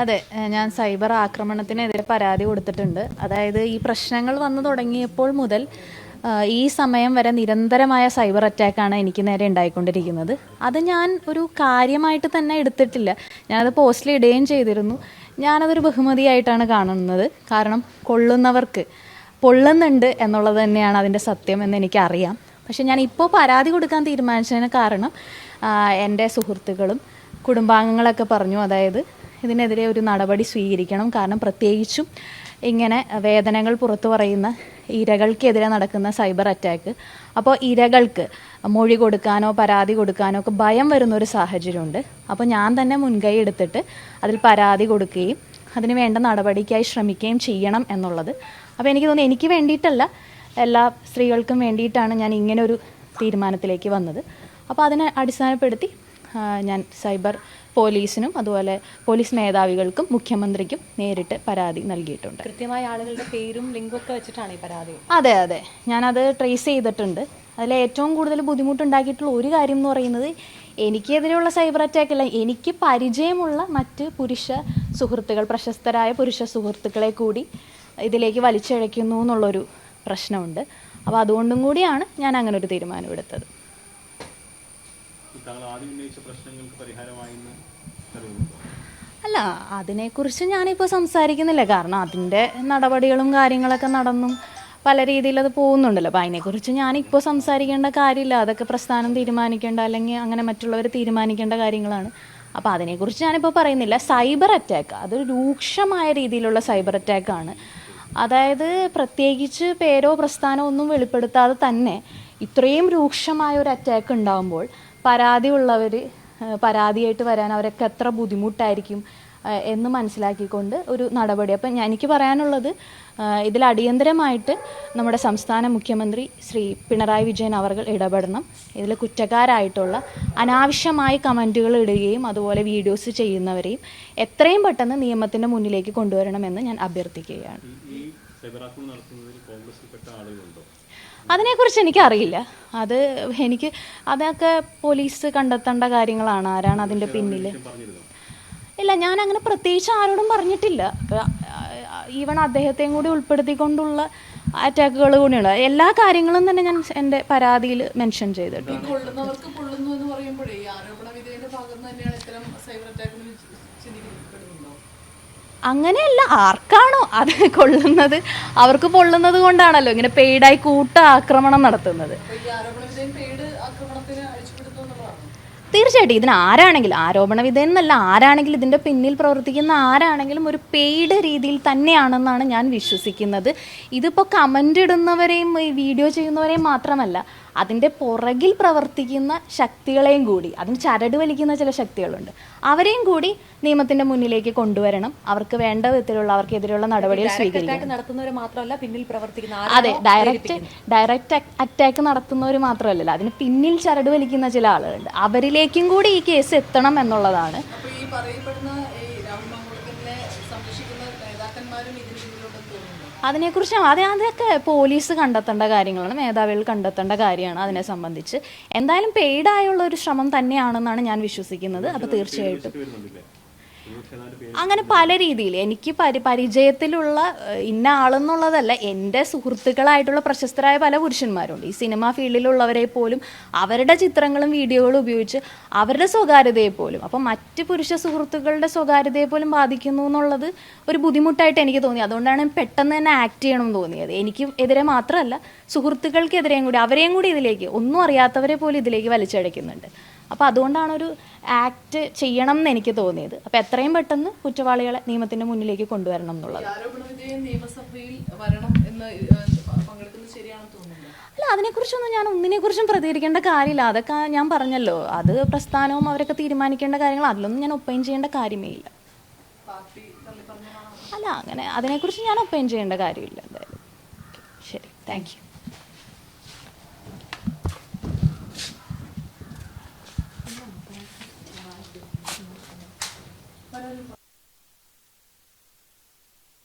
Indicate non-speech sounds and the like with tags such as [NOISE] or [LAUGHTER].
അതെ ഞാൻ സൈബർ ആക്രമണത്തിനെതിരെ പരാതി കൊടുത്തിട്ടുണ്ട്. അതായത് ഈ പ്രശ്നങ്ങൾ വന്നു തുടങ്ങിയപ്പോൾ മുതൽ ഈ സമയം വരെ നിരന്തരമായ സൈബർ അറ്റാക്കാണ് എനിക്ക് നേരെ ഉണ്ടായിക്കൊണ്ടിരിക്കുന്നത്. അത് ഞാൻ ഒരു കാര്യമായിട്ട് തന്നെ എടുത്തിട്ടില്ല. ഞാനത് പോസ്റ്റിൽ ഇടുകയും ചെയ്തിരുന്നു. ഞാനതൊരു ബഹുമതിയായിട്ടാണ് കാണുന്നത്. കാരണം കൊള്ളുന്നവർക്ക് പൊള്ളുന്നുണ്ട് എന്നുള്ളത് തന്നെയാണ് അതിന്റെ സത്യം എന്ന് എനിക്കറിയാം. പക്ഷെ ഞാൻ ഇപ്പോൾ പരാതി കൊടുക്കാൻ തീരുമാനിച്ചതിന് കാരണം എന്റെ സുഹൃത്തുക്കളും കുടുംബാംഗങ്ങളൊക്കെ പറഞ്ഞു അതായത് ഇതിനെതിരെ ഒരു നടപടി സ്വീകരിക്കണം. കാരണം പ്രത്യേകിച്ചും ഇങ്ങനെ വേദനകൾ പുറത്തു പറയുന്ന ഇരകൾക്കെതിരെ നടക്കുന്ന സൈബർ അറ്റാക്ക്. അപ്പോൾ ഇരകൾക്ക് മൊഴി കൊടുക്കാനോ പരാതി കൊടുക്കാനോ ഒക്കെ ഭയം വരുന്ന ഒരു സാഹചര്യമുണ്ട്. അപ്പോൾ ഞാൻ തന്നെ മുൻകൈ എടുത്തിട്ട് അതിൽ പരാതി കൊടുക്കുകയും അതിന് വേണ്ട നടപടിക്കായി ശ്രമിക്കുകയും ചെയ്യണം എന്നുള്ളത്. അപ്പോൾ എനിക്ക് തോന്നുന്നു എനിക്ക് വേണ്ടിയിട്ടല്ല എല്ലാ സ്ത്രീകൾക്കും വേണ്ടിയിട്ടാണ് ഞാൻ ഇങ്ങനെ ഒരു തീരുമാനത്തിലേക്ക് വന്നത്. അപ്പോൾ അതിനെ അടിസ്ഥാനപ്പെടുത്തി ഞാൻ സൈബർ പോലീസിനും അതുപോലെ പോലീസ് മേധാവികൾക്കും മുഖ്യമന്ത്രിക്കും നേരിട്ട് പരാതി നൽകിയിട്ടുണ്ട്. കൃത്യമായ ആളുകളുടെ പേരും ലിങ്കും ഒക്കെ വെച്ചിട്ടാണ് ഈ പരാതി? അതെ അതെ. ഞാനത് ട്രേസ് ചെയ്തിട്ടുണ്ട്. അതിൽ ഏറ്റവും കൂടുതൽ ബുദ്ധിമുട്ടുണ്ടാക്കിയിട്ടുള്ള ഒരു കാര്യം എന്ന് പറയുന്നത് എനിക്കെതിരെയുള്ള സൈബർ അറ്റാക്ക് അല്ല എനിക്ക് പരിചയമുള്ള മറ്റ് പുരുഷ സുഹൃത്തുക്കൾ പ്രശസ്തരായ പുരുഷ സുഹൃത്തുക്കളെ കൂടി ഇതിലേക്ക് വലിച്ചഴയ്ക്കുന്നു എന്നുള്ളൊരു പ്രശ്നമുണ്ട്. അപ്പോൾ അതുകൊണ്ടും കൂടിയാണ് ഞാൻ അങ്ങനെ ഒരു തീരുമാനമെടുത്തത് ഈ താങ്കൾ ആദ്യം ഉന്നയിച്ച പ്രശ്നങ്ങൾക്ക് അല്ല അതിനെക്കുറിച്ച് ഞാനിപ്പോൾ സംസാരിക്കുന്നില്ല. കാരണം അതിന്റെ നടപടികളും കാര്യങ്ങളൊക്കെ നടന്നും പല രീതിയിൽ അത് പോകുന്നുണ്ടല്ലോ. അപ്പോൾ അതിനെക്കുറിച്ച് ഞാനിപ്പോൾ സംസാരിക്കേണ്ട കാര്യമില്ല. അതൊക്കെ പ്രസ്ഥാനം തീരുമാനിക്കേണ്ട അല്ലെങ്കിൽ അങ്ങനെ മറ്റുള്ളവർ തീരുമാനിക്കേണ്ട കാര്യങ്ങളാണ്. അപ്പോൾ അതിനെക്കുറിച്ച് ഞാനിപ്പോൾ പറയുന്നില്ല. സൈബർ അറ്റാക്ക് അത് രൂക്ഷമായ രീതിയിലുള്ള സൈബർ അറ്റാക്കാണ്. അതായത് പ്രത്യേകിച്ച് പേരോ പ്രസ്ഥാനമോ ഒന്നും വെളിപ്പെടുത്താതെ തന്നെ ഇത്രയും രൂക്ഷമായ ഒരു അറ്റാക്ക് ഉണ്ടാകുമ്പോൾ പരാതി ഉള്ളവർ പരാതിയായിട്ട് വരാൻ അവരൊക്കെ എത്ര ബുദ്ധിമുട്ടായിരിക്കും എന്ന് മനസ്സിലാക്കിക്കൊണ്ട് ഒരു നടപടി. അപ്പം എനിക്ക് പറയാനുള്ളത് ഇതിൽ അടിയന്തരമായിട്ട് നമ്മുടെ സംസ്ഥാന മുഖ്യമന്ത്രി ശ്രീ പിണറായി വിജയൻ അവർ ഇടപെടണം. ഇതിൽ കുറ്റക്കാരായിട്ടുള്ള അനാവശ്യമായി കമന്റുകൾ ഇടുകയും അതുപോലെ വീഡിയോസ് ചെയ്യുന്നവരെയും എത്രയും പെട്ടെന്ന് നിയമത്തിന്റെ മുന്നിലേക്ക് കൊണ്ടുവരണമെന്ന് ഞാൻ അഭ്യർത്ഥിക്കുകയാണ്. അതിനെക്കുറിച്ച് എനിക്കറിയില്ല. അത് എനിക്ക് അതൊക്കെ പോലീസ് കണ്ടെത്തേണ്ട കാര്യങ്ങളാണ്. ആരാണ് അതിന്റെ പിന്നിൽ ഇല്ല ഞാൻ അങ്ങനെ പ്രത്യേകിച്ച് ആരോടും പറഞ്ഞിട്ടില്ല. ഈവൺ അദ്ദേഹത്തെയും കൂടി ഉൾപ്പെടുത്തിക്കൊണ്ടുള്ള അറ്റാക്കുകൾ കൂടിയുണ്ട്. എല്ലാ കാര്യങ്ങളും തന്നെ ഞാൻ എന്റെ പരാതിയിൽ മെൻഷൻ ചെയ്തിട്ടുണ്ട്. ആരോപണ ഇത്തരം സൈബർ അങ്ങനെയല്ല ആർക്കാണോ അത് [LAUGHS] കൊള്ളുന്നത്? അവർക്ക് പൊള്ളുന്നത് കൊണ്ടാണല്ലോ ഇങ്ങനെ പെയ്ഡായി കൂട്ട ആക്രമണം നടത്തുന്നത്. തീർച്ചയായിട്ടും ഇതിന് ആരാണെങ്കിലും ആരോപണ വിധേയനല്ല ആരാണെങ്കിലും ഇതിന്റെ പിന്നിൽ പ്രവർത്തിക്കുന്ന ആരാണെങ്കിലും ഒരു പെയ്ഡ് രീതിയിൽ തന്നെയാണെന്നാണ് ഞാൻ വിശ്വസിക്കുന്നത്. ഇതിപ്പോൾ കമന്റ് ഇടുന്നവരെയും ഈ വീഡിയോ ചെയ്യുന്നവരെയും മാത്രമല്ല അതിന്റെ പുറകിൽ പ്രവർത്തിക്കുന്ന ശക്തികളെയും കൂടി അതിന് ചരട് വലിക്കുന്ന ചില ശക്തികളുണ്ട്. അവരെയും കൂടി നിയമത്തിന്റെ മുന്നിലേക്ക് കൊണ്ടുവരണം. അവർക്ക് വേണ്ട വിധത്തിലുള്ള അവർക്കെതിരെയുള്ള നടപടികൾ നടത്തുന്നവരെ മാത്രമല്ല പിന്നിൽ പ്രവർത്തിക്കുന്ന അതെ ഡയറക്റ്റ് ഡയറക്റ്റ് അറ്റാക്ക് നടത്തുന്നവർ മാത്രമല്ല അതിന് പിന്നിൽ ചരട് വലിക്കുന്ന ചില ആളുകളുണ്ട്. അവരിലേക്കും കൂടി ഈ കേസ് എത്തണം എന്നുള്ളതാണ്. അതിനെക്കുറിച്ച് അത് അതൊക്കെ പോലീസ് കണ്ടെത്തേണ്ട കാര്യങ്ങളാണ് മേധാവികൾ കണ്ടെത്തേണ്ട കാര്യമാണ് അതിനെ സംബന്ധിച്ച്. എന്തായാലും പെയ്ഡായുള്ള ഒരു ശ്രമം തന്നെയാണെന്നാണ് ഞാൻ വിശ്വസിക്കുന്നത്. അപ്പോൾ തീർച്ചയായിട്ടും. അങ്ങനെ പല രീതിയിൽ എനിക്ക് പരി പരിചയത്തിലുള്ള ഇന്ന ആളെന്നുള്ളതല്ല. എന്റെ സുഹൃത്തുക്കളായിട്ടുള്ള പ്രശസ്തരായ പല പുരുഷന്മാരുണ്ട്. ഈ സിനിമാ ഫീൽഡിലുള്ളവരെ പോലും അവരുടെ ചിത്രങ്ങളും വീഡിയോകളും ഉപയോഗിച്ച് അവരുടെ സ്വകാര്യതയെ പോലും അപ്പം മറ്റ് പുരുഷ സുഹൃത്തുക്കളുടെ സ്വകാര്യതയെ പോലും ബാധിക്കുന്നു എന്നുള്ളത് ഒരു ബുദ്ധിമുട്ടായിട്ട് എനിക്ക് തോന്നി. അതുകൊണ്ടാണ് പെട്ടെന്ന് തന്നെ ആക്ട് ചെയ്യണമെന്ന് തോന്നിയത്. എനിക്ക് എതിരെ മാത്രമല്ല സുഹൃത്തുക്കൾക്കെതിരെയും കൂടി അവരെയും കൂടി ഇതിലേക്ക് ഒന്നും അറിയാത്തവരെ പോലും ഇതിലേക്ക് വലിച്ചഴയ്ക്കുന്നുണ്ട് അപ്പോൾ അതുകൊണ്ടാണ് ഒരു ആക്ട് ചെയ്യണം എന്ന് എനിക്ക് തോന്നിയത്. അപ്പോൾ എത്രയും പെട്ടെന്ന് കുറ്റവാളികളെ നിയമത്തിന്റെ മുന്നിലേക്ക് കൊണ്ടുവരണം എന്നുള്ളത്. അല്ല അതിനെക്കുറിച്ചൊന്നും ഞാൻ ഒന്നിനെക്കുറിച്ചും പ്രതികരിക്കേണ്ട കാര്യമില്ല. അതൊക്കെ ഞാൻ പറഞ്ഞല്ലോ. അത് പ്രസ്ഥാനവും അവരൊക്കെ തീരുമാനിക്കേണ്ട കാര്യങ്ങൾ. അതിലൊന്നും ഞാൻ ഒപ്പൈൻ ചെയ്യേണ്ട കാര്യമേ ഇല്ല. അല്ല അങ്ങനെ അതിനെക്കുറിച്ച് ഞാൻ ഒപ്പൈൻ ചെയ്യേണ്ട കാര്യമില്ല എന്തായാലും. ശരി താങ്ക് യു.